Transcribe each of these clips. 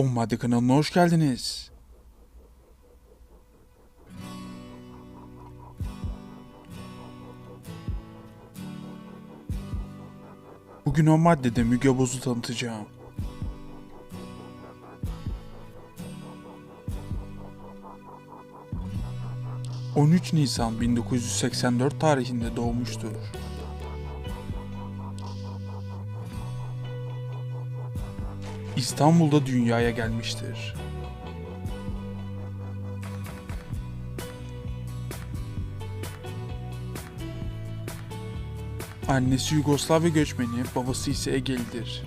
O Madde kanalına hoş geldiniz. Bugün o maddede Müge Boz'u tanıtacağım. ...13 Nisan 1984 tarihinde doğmuştur. İstanbul'da dünyaya gelmiştir. Annesi Yugoslavya göçmeni, babası ise Egelidir.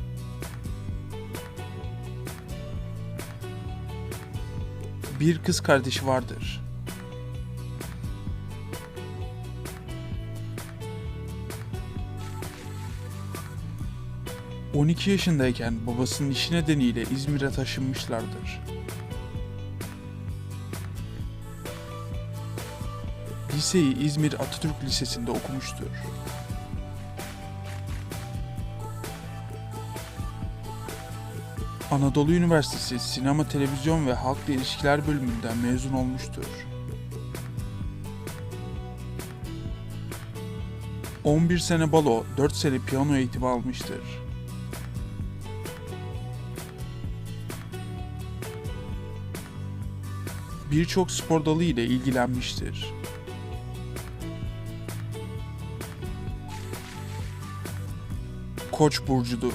Bir kız kardeşi vardır. ...12 yaşındayken babasının işi nedeniyle İzmir'e taşınmışlardır. Liseyi İzmir Atatürk Lisesi'nde okumuştur. Anadolu Üniversitesi Sinema, Televizyon ve Halkla İlişkiler bölümünden mezun olmuştur. 11 sene balo, 4 sene piyano eğitimi almıştır. Birçok spor dalı ile ilgilenmiştir. Koç burcudur.